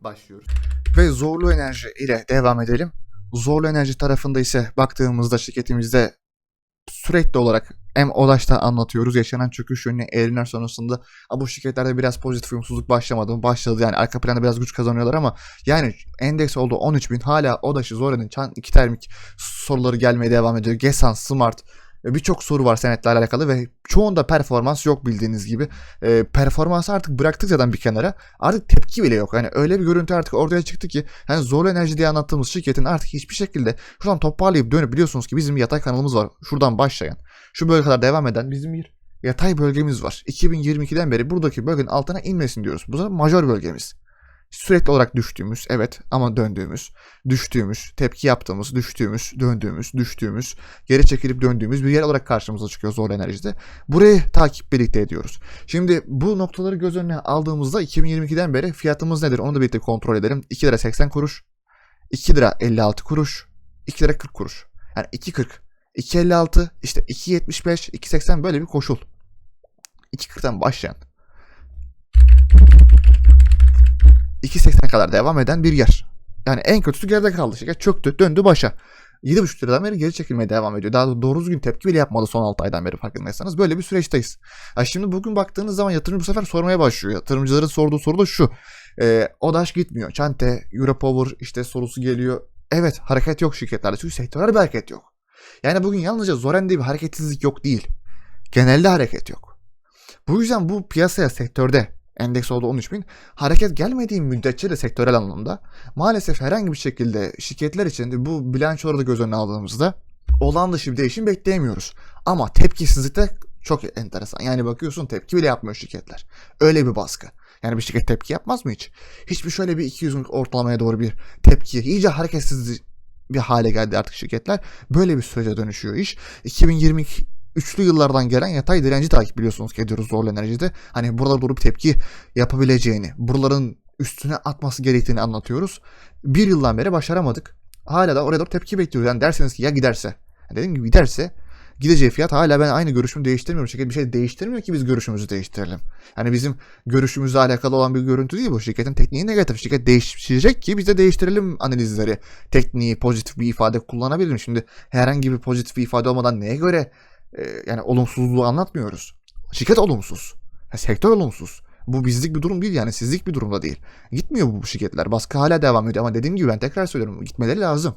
başlıyoruz. Ve zorlu enerji ile devam edelim. Zorlu enerji tarafında ise baktığımızda şirketimizde sürekli olarak hem ODAŞ'ta anlatıyoruz yaşanan çöküş yönüne eğilimler sonrasında "A, bu şirketlerde biraz pozitif uyumsuzluk başlamadı mı? Başladı yani arka planda biraz güç kazanıyorlar ama yani endeks oldu 13 bin hala ODAŞ'ı Zora'nın çan iki termik soruları gelmeye devam ediyor. Gesan, Smart birçok soru var senetlerle alakalı ve çoğunda performans yok bildiğiniz gibi. E, performansı artık bıraktık zaten bir kenara. Artık tepki bile yok. Yani öyle bir görüntü artık ortaya çıktı ki hani zorlu enerji diye anlattığımız şirketin artık hiçbir şekilde şuradan toparlayıp dönüp biliyorsunuz ki bizim yatay kanalımız var. Şuradan başlayan. Şu bölge kadar devam eden bizim bir yatay bölgemiz var. 2022'den beri buradaki bölgenin altına inmesin diyoruz. Bu da majör bölgemiz. Sürekli olarak düştüğümüz, evet ama döndüğümüz, düştüğümüz, tepki yaptığımız, düştüğümüz, döndüğümüz, düştüğümüz, geri çekilip döndüğümüz bir yer olarak karşımıza çıkıyor zorlu enerjide. Burayı takip birlikte ediyoruz. Şimdi bu noktaları göz önüne aldığımızda 2022'den beri fiyatımız nedir onu da birlikte kontrol edelim. 2 lira 80 kuruş, 2 lira 56 kuruş, 2 lira 40 kuruş. Yani 2.40, 2.56, işte 2.75, 2.80 böyle bir koşul. 2.40'dan başlayan kadar devam eden bir yer. Yani en kötüsü geride kaldı. Şirket çöktü, döndü başa. 7,5 liradan beri geri çekilmeye devam ediyor. Daha doğru düzgün tepki bile yapmadı son 6 aydan beri farkındaysanız. Böyle bir süreçteyiz. Ya şimdi bugün baktığınız zaman yatırımcı bu sefer sormaya başlıyor. Yatırımcıların sorduğu soru da şu. E, ODAŞ gitmiyor. Çante, Europower işte sorusu geliyor. Evet hareket yok şirketlerde çünkü sektörel bir hareket yok. Yani bugün yalnızca Zoren'de bir hareketsizlik yok değil. Genelde hareket yok. Bu yüzden bu piyasaya sektörde endeks oldu 13 bin. Hareket gelmediği müddetçe de sektörel anlamda maalesef herhangi bir şekilde şirketler için bu bilançoları da göz önüne aldığımızda olan dışı bir değişim bekleyemiyoruz. Ama tepkisizlik de çok enteresan. Yani bakıyorsun tepki bile yapmıyor şirketler. Öyle bir baskı. Yani bir şirket tepki yapmaz mı hiç? Hiçbir şöyle bir 200 günlük ortalamaya doğru bir tepki, iyice hareketsiz bir hale geldi artık şirketler. Böyle bir sürece dönüşüyor iş. 2022 üçlü yıllardan gelen yatay direnci takip biliyorsunuz ki ediyoruz zorlu enerjide. Hani burada durup tepki yapabileceğini, buraların üstüne atması gerektiğini anlatıyoruz. Bir yıldan beri başaramadık. Hala da oraya doğru tepki bekliyoruz. Yani derseniz ki ya giderse. Dediğim gibi giderse gideceği fiyat hala ben aynı görüşümü değiştirmiyorum. Şirket bir şey değiştirmiyor ki biz görüşümüzü değiştirelim. Yani bizim görüşümüzle alakalı olan bir görüntü değil bu. Şirketin tekniği negatif. Şirket değiştirecek ki biz de değiştirelim analizleri. Tekniği, pozitif bir ifade kullanabilirim. Şimdi herhangi bir pozitif bir ifade olmadan neye göre e, yani olumsuzluğu anlatmıyoruz. Şirket olumsuz. Sektör olumsuz. Bu bizlik bir durum değil yani sizlik bir durumda değil. Gitmiyor bu şirketler. Baskı hala devam ediyor ama dediğim gibi ben tekrar söylüyorum gitmeleri lazım.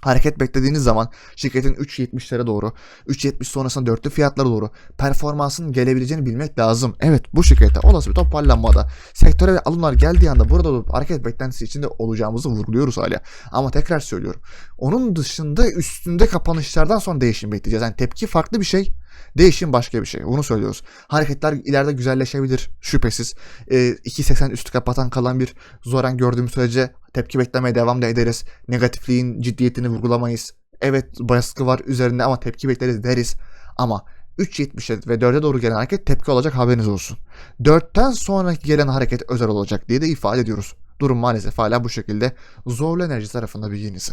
Hareket beklediğiniz zaman şirketin 3.70'lere doğru, 3.70 sonrasında dörtlü fiyatlara doğru performansın gelebileceğini bilmek lazım. Evet bu şirkette olası bir toparlanmada sektöre alımlar geldiği anda burada da hareket beklentisi içinde olacağımızı vurguluyoruz hala. Ama tekrar söylüyorum. Onun dışında üstünde kapanışlardan sonra değişim bekleyeceğiz. Yani tepki farklı bir şey. Değişim başka bir şey. Bunu söylüyoruz. Hareketler ileride güzelleşebilir şüphesiz. E, 2.80 üstü kapatan kalan bir Zoran gördüğümüz sürece tepki beklemeye devam da ederiz. Negatifliğin ciddiyetini vurgulamayız. Evet baskı var üzerinde ama tepki bekleriz deriz. Ama 3.70'e ve 4'e doğru gelen hareket tepki olacak haberiniz olsun. 4'ten sonraki gelen hareket özel olacak diye de ifade ediyoruz. Durum maalesef hala bu şekilde zorlu enerji tarafında yenisi.